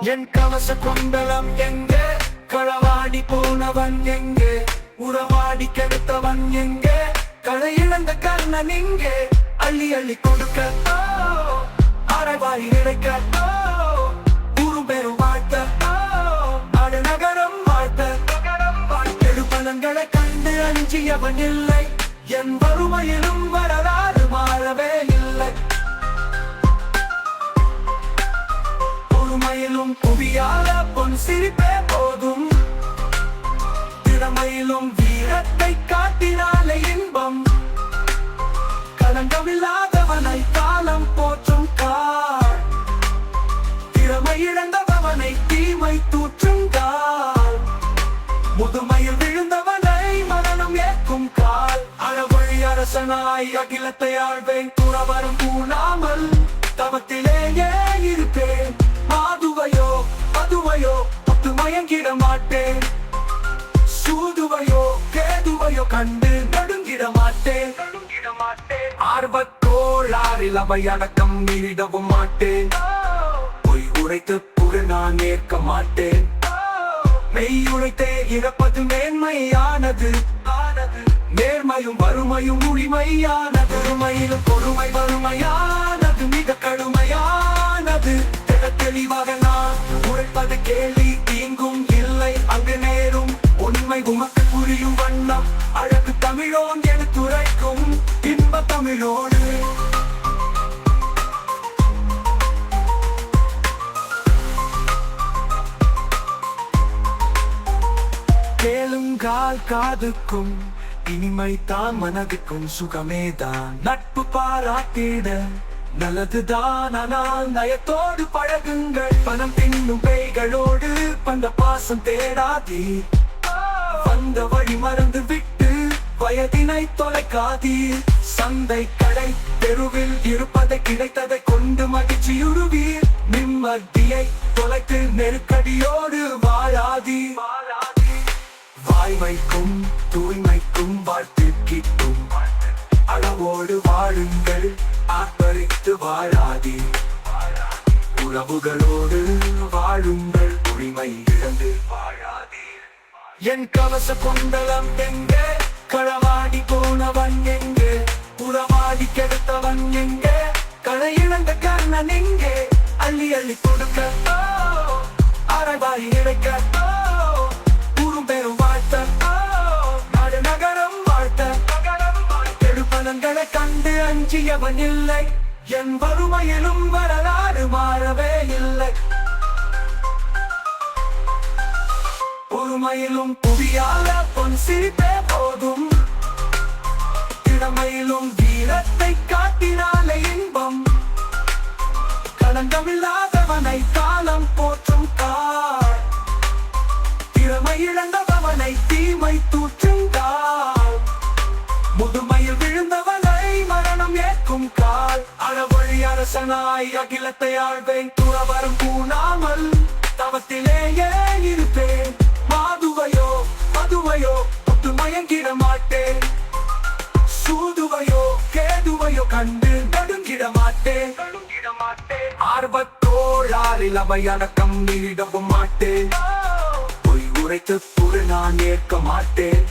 என் கவச கொண்டலம் எங்கே? களவாடி போனவன் எங்கே? உறவாடி கெடுத்தவன் எங்கே? களை இழந்த கர்ணன் எங்கே? அள்ளி அள்ளி கொடுக்க ஓ, அரைவாரி கிடைக்க ஓ, ஊரும் பெரும் வாழ்த்த ஓ, நகரம் வாழ்த்த நகரம் கண்டு அஞ்சியவன் இல்லை. என் வறுமையிலும் வரலாறு மாறவே இல்லை. புவியால பொன் சிரிப்பே போதும். திறமையிலும் வீரத்தை காட்டினாலே இன்பம். கலங்கமில்லாதவனை காலம் போற்றும் கால் திறமை இழந்தவனை தீமை தூற்றும் கால். முதுமையில் விழுந்தவனை மரணம் ஏற்கும் கால். அறவழி அரசனாய் அகிலத்தை ஆழ்வேன். துறவரும் கூடாமல் தவத்திலேயே பத்து மாட்டேன் சூதுவையோ கேதுவையோ கண்டு நடுங்கிட மாட்டேன் ஆர்வத்தோளாரில் அவை அடக்கம் மீறிடவும் மாட்டேன். பொய் உரைத்து புக நான் ஏற்க மாட்டேன். மெய் உழைத்தே இழப்பது மேன்மையானது. நேர்மையும் வறுமையும் உரிமையானது. பொறுமையிலும் பொறுமை வறுமையானது மிக கடுமையானது. தெளிவாக நான் உழைப்பது கேள்வி உண்மை உமக்கு புரியும் வண்ணம். அழகு தமிழோன் எடுத்துரைக்கும் இன்ப தமிழோடு. கேளுங்கால் காதுக்கும் இனிமை தான் மனதுக்கும் சுகமேதான். நட்பு பாராட்டிட நல்லதுதான் ஆனால் நயத்தோடு பழகுங்கள். பணம் தின்னும் பேய்களோடு பந்த பாசம் தேடாதீ வந்த வழி மறந்து விட்டு வயதினை தொலைக்காதீர். சந்தை கடை தெருவில் இருப்பதை கிடைத்ததை கொண்டு மகிழ்ச்சியுறுவீர். நிம்மதியை தொலைத்து நெருக்கடியோடு வாழாதீர். வாய்மைக்கும் தூய்மைக்கும் வாழ்த்து கிட்டும். அளவோடு வாழுங்கள் ஆர்ப்பரித்து வாழாதே உறவுகளோடு வாழுங்கள் உரிமை இழந்து வாழா என் கவச குண்டலம் எங்கே? களவாடி போனவன் எங்கே? உறவாடி கெடுத்தவன் எங்கே? களை இழந்த கர்ணன் எங்கே? அள்ளி அள்ளி கொடுக்க ஓ, அரைவாரி இழைக்க ஓ, வாழ்த்த நாடு நகரம் வாழ்த்த. நகரம் வாழ்த்த கண்டு அஞ்சியவன் இல்லை. என் வறுமையிலும் வரலாறு மாறவே பொறுமையிலும் புவியால பொன் சிரிப்பே போதும். திறமையிலும் வீரத்தை காட்டினாலே இன்பம். களங்கமில்லாதவனை காலம் போற்றும் கால் திறமை இழந்தவனை தீமை தூற்றும் கால் முதுமையில் விழுந்தவனை மரணம் ஏற்கும் கால் அழவழி அரசனாய் அகிலத்தை ஆழ்வேன். துறவரும் கூணாமல் தவத்திலேயே இருப்பேன். சூதுவையோ மதுவையோ தொட்டு மயங்கிட மாட்டேன் சூதுவையோ கேதுவையோ கண்டு நடுங்கிட மாட்டேன் நடுங்கிட மாட்டேன் ஆர்வத்தோளாரில் அவை அடக்கம் மீறிடவும் மாட்டேன். பொய் உரைத்து புற நான் ஏற்க மாட்டேன்.